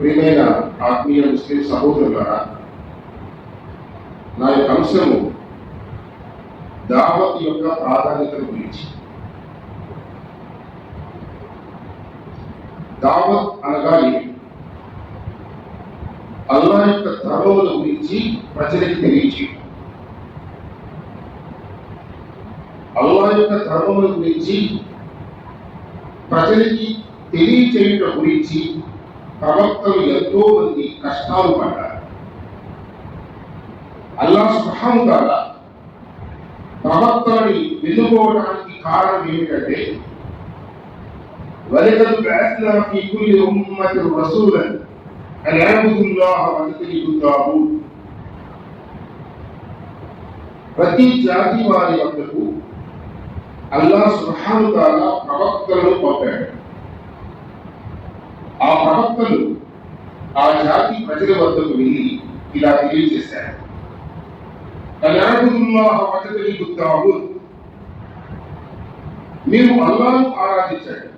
ప్రియమైన ఆత్మీయ ముస్లిం సహోదరులారా నా యొక్క అంశము దావత్ యొక్క ప్రాధాన్యత గురించి. దావత్ అనగా అల్లా యొక్క ధర్మముల గురించి ప్రజలకు తెలియచేయడం. అల్లా యొక్క ధర్మముల గురించి ప్రజలకి తెలియచేయటం గురించి ప్రవక్తలు ఎంతో మంది కష్టాలు పడ్డారు అల్లా సుఖం కదా ప్రవక్తలని ఎన్నుకోవడానికి కారణం ఏమిటంటే వలకదు బ్యాసిన ఫీ కుల్లి ఉమ్మతి రసూలన్ అని ప్రతి జాతి వారి వద్దకు అల్లా సుబ్హాను తాలా ప్రవక్తలను పంపాడు ఆ ప్రవక్తలు ఆ జాతి ప్రజల వద్దకు వెళ్ళి ఇలా తెలియజేశారు. మీరు అల్లాను ఆరాధించాడు.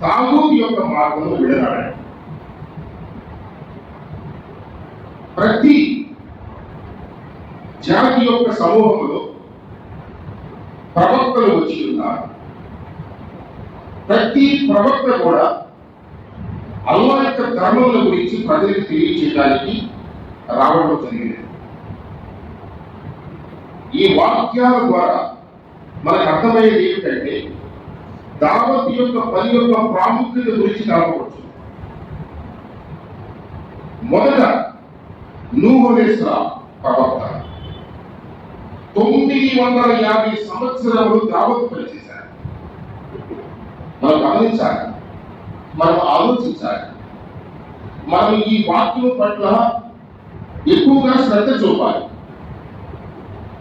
తాగూత్ యొక్క మార్గము విడనాడండి. ప్రతి జాతి యొక్క సమూహంలో ప్రవక్తలు వచ్చి ఉన్నారు. ప్రతి ప్రవక్త కూడా అల్లా యొక్క ధర్మముల గురించి ప్రజలకు తెలియచేయడానికి రావడం జరిగింది. ఈ వాక్యాల ద్వారా మనకు అర్థమయ్యేది ఏమిటంటే దావత్ యొక్క పని యొక్క ప్రాముఖ్యత గురించి కలపవచ్చు మొదట నూహలేశ్వర ప్రవక్త తొమ్మిది వందల యాభై సంవత్సరాలు దావత్ పనిచేశారు మనం గమనించాలి మనం ఆలోచించాలి. మనం ఈ వాక్యం పట్ల ఎక్కువగా శ్రద్ధ చూపాలి.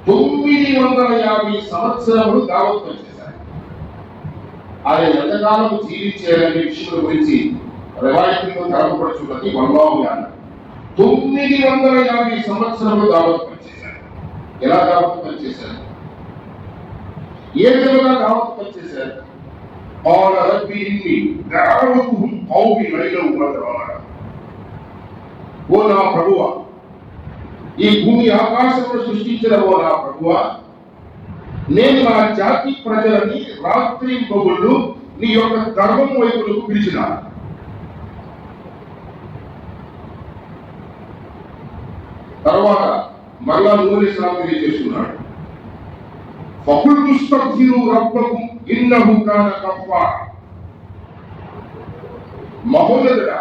తొమ్మిది వందల యాభై సంవత్సరములు దావత్ పనిచేశారు ఆయన ఎంతకాలం జీవించారనే విషయం గురించి రివాయితీలో తరపడుచున్నది వల్లాహు యాన తొమ్మిది వందల యాభై సంవత్సరములు దావత్ పనిచేశారు ఎలా దావత్ పనిచేశారు ఏ విధంగా దావత్ పనిచేశారు قال رب إني دعوتهم قومي ليلا ونهارا ఓ నా ప్రభువా ఈ భూమి ఆకాశమును సృష్టించిన ఓ నా ప్రభువా నేను నా జాతి ప్రజలని రాత్రి పగుళ్ళు నీ యొక్క ధర్మం వైపులకు పిలిచిన తర్వాత మరలా నూనె స్నానం తెలియజేస్తున్నాడు రబ్బకు ఇన్నహు కాన గఫ్ఫార్ మహోదరా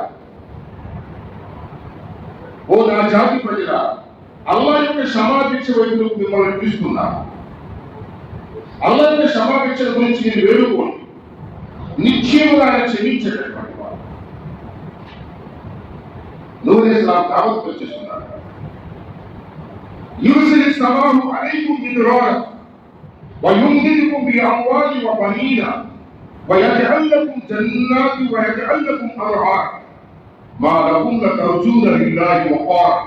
ఓ నా జాతి ప్రజల అల్లా యొక్క క్షమాభిక్ష వైపు మిమ్మల్ని పిలుస్తున్నా అల్లా యొక్క క్షమాభిక్ష గురించి నేను వేడుకోండి. నిశ్చయముగా ఆయన క్షమించేటటువంటి వాడు నూనె ఇస్లాం దావత్ వచ్చేస్తున్నాడు యూసిల్ సవాహు అనేకు మీరు రోడదు ويمددكم بأموال وبنين ويجعل لكم جنات ويجعل لكم أنهارا ما لكم لترجون لله وقارا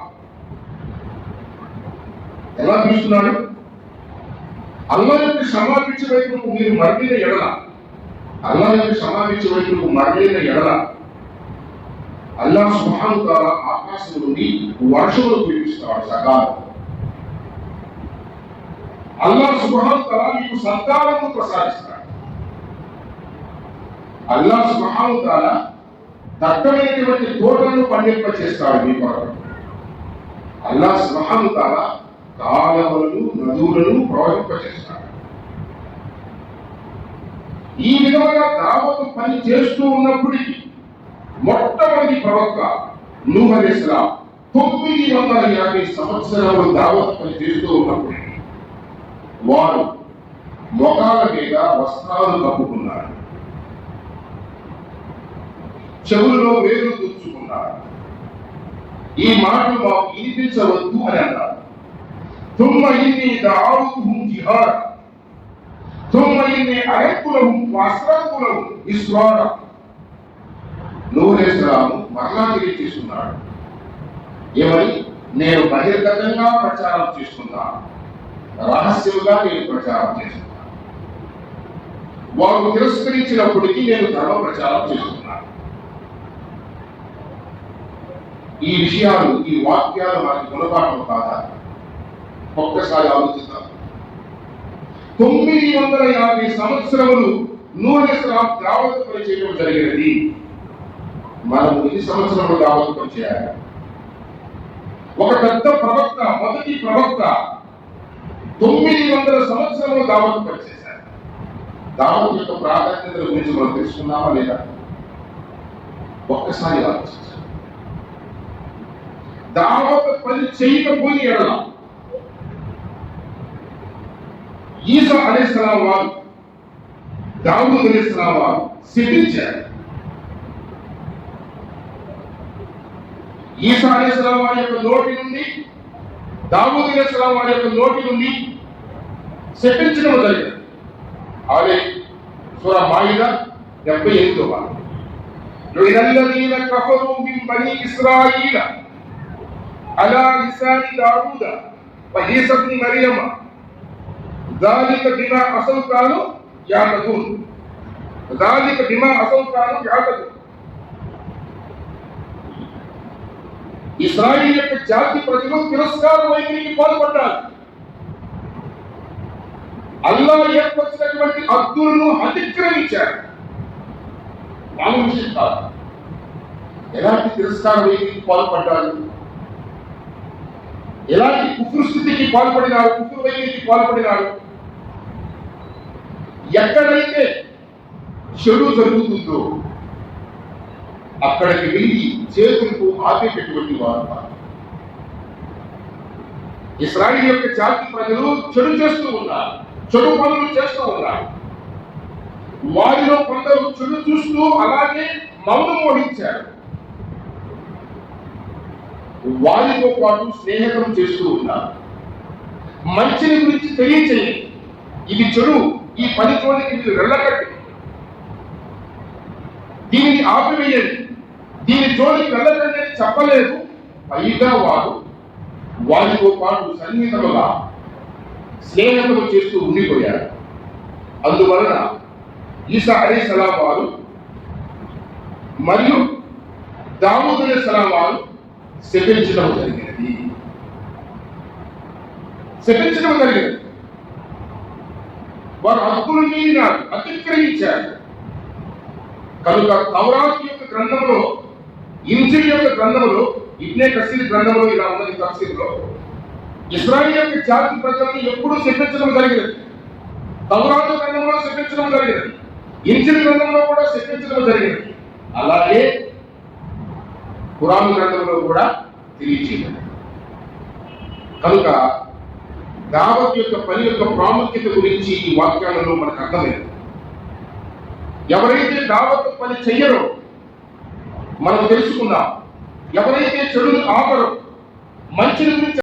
ఎలా పిలుస్తున్నాడు అల్లా యొక్క క్షమాపించ వైపుకు మీరు మరలిన ఎడల అల్లా యొక్క క్షమాపించ వైపుకు మరలిన ఎడల అల్లా సుహాను ద్వారా ఆకాశం నుండి వర్షములు కురిపిస్తాడు సకాలం అల్లా సుబ్హాన్ తఆలా మీకు సంతానము ప్రసాదిస్తాడు. అల్లా సుబ్హాన్ తఆలా దట్టమైనటువంటి తోటలను పండింప చేస్తాడు మీ కొరకు. అల్లా సుబ్హాన్ తఆలా కాలవలను నదులను ప్రవహింప చేస్తాడు. ఈ విధంగా దావతు పని చేస్తూ ఉన్నప్పటికీ మొట్టమొదటి ప్రవక్త నూహ్ తొమ్మిది వందల యాభై సంవత్సరాలు దావత్ పని చేస్తూ ఉన్నప్పుడు వారు మొఖాల మీద వస్త్రాలు కప్పుకున్నారు చెవులలో వేలు దూర్చుకున్నారు ఈ మాటలు మాకు వినిపించవద్దు అని అన్నారు ثم إني دعوتهم جهارا ثم إني أعدت لهم وأسررت لهم إسرارا నూరేశ్వరాము మరలా తెలియజేస్తున్నాడు ఏమని నేను బహిర్గతంగా ప్రచారం చేస్తున్నాను రహస్యముగా నేను ప్రచారం చేస్తున్నాను. వారు తిరస్కరించినప్పటికీ నేను ధర్మ ప్రచారం చేస్తున్నాను. ఈ విషయాలు ఈ వాక్యాలు మనకి గుణపాఠం కాదా? ఒక్కసారి ఆలోచిద్దాం. తొమ్మిది వందల యాభై సంవత్సరములు నూనెస్రాం దావత్ పరిచయం జరిగినది. మనం ఎన్ని సంవత్సరములు దావత్ పరిచయాలి? ఒక పెద్ద ప్రవక్త మొదటి ప్రవక్త తొమ్మిది వందల సంవత్సరములు దావత్ పనిచేశారు దావత్ యొక్క ప్రాధాన్యత గురించి మనం తెలుసుకున్నామా లేదా? ఒక్కసారి ఆలోచించాలి దావత్ పని చేయకపోయి ఎడల ఈసా అలీస్లాం వారు దావూద్ అలీస్లాం వారు శపించారు. ఈసా అలీస్లాం వారి యొక్క నోటి నుండి దావూద్ అలీస్లాం వారి యొక్క నోటి నుండి శపించడం జరిగింది అదే సూర మాయిద డెబ్బై ఎనిమిదో వారు لعن الذين كفروا من بني إسرائيل على لسان داوود وعيسى ابن مريم ذلك بما عصوا كانوا يعتدون ذلك بما عصوا كانوا يعتدون ఇస్రాయిల్ యొక్క జాతి ప్రజలు తిరస్కార వైఖరికి పాల్పడ్డారు అల్లా ఏర్పరిచినటువంటి హద్దులను అతిక్రమించారు. మామూలు విషయం కాదు. ఎలాంటి తిరస్కార వైఖరికి పాల్పడ్డారు? ఎలాంటి కుఫురు పాల్పడినారు? కుఫురు వైఖరికి పాల్పడినారు? ఎక్కడైతే చెడు జరుగుతుందో అక్కడికి వెళ్ళి చేతులకు ఆపేటటువంటి వారు ఇస్రాయిల్ యొక్క జాతి ప్రజలు చెడు చేస్తూ ఉన్నారు. చెడు పనులు చేస్తూ ఉన్నారు. వారిలో కొందరు చెడు చూస్తూ అలాగే మౌనం వహించారు. వారితో పాటు స్నేహితం చేస్తూ ఉన్నారు. మంచిని గురించి తెలియచేయండి. ఇది చెడు. ఈ పని చోటికి మీరు వెళ్ళకండి. దీనిని ఆపివేయండి. దీని జోలికి వెళ్ళకండి అని చెప్పలేదు. పైగా వారు వారితో పాటు సన్నిహితముగా స్నేహములు చేస్తూ ఉండిపోయారు. అందువలన ఈసా అలీ సలాం వారు మరియు దావూద్ అలీ సలాం వారు శపించడం జరిగినది. శపించడం జరిగినది. వారు హక్కులు మీరినారు అతిక్రమించారు. కనుక తౌరాత్ యొక్క గ్రంథంలో ఇంజిల్ యొక్క గ్రంథంలో ఇబ్నే కసీర్ గ్రంథంలో ఇలా ఉన్నది తఫ్సీర్లో. ఇస్రాయల్ యొక్క జాతి ప్రజలను ఎప్పుడూ శిక్షించడం జరిగింది తౌరాత్ గ్రంథంలో శిక్షించడం జరిగింది ఇంజిల్ గ్రంథంలో కూడా శిక్షించడం జరిగింది అలాగే పురాణ గ్రంథంలో కూడా తెలియచేయలేదు కనుక దావత్ యొక్క పని యొక్క ప్రాముఖ్యత గురించి ఈ వాక్యాలలో మనకు అర్థమైంది. ఎవరైతే దావత్ పని చెయ్యరో మనం తెలుసుకుందాం. ఎవరైతే చెడును ఆపరో మంచిని గురించి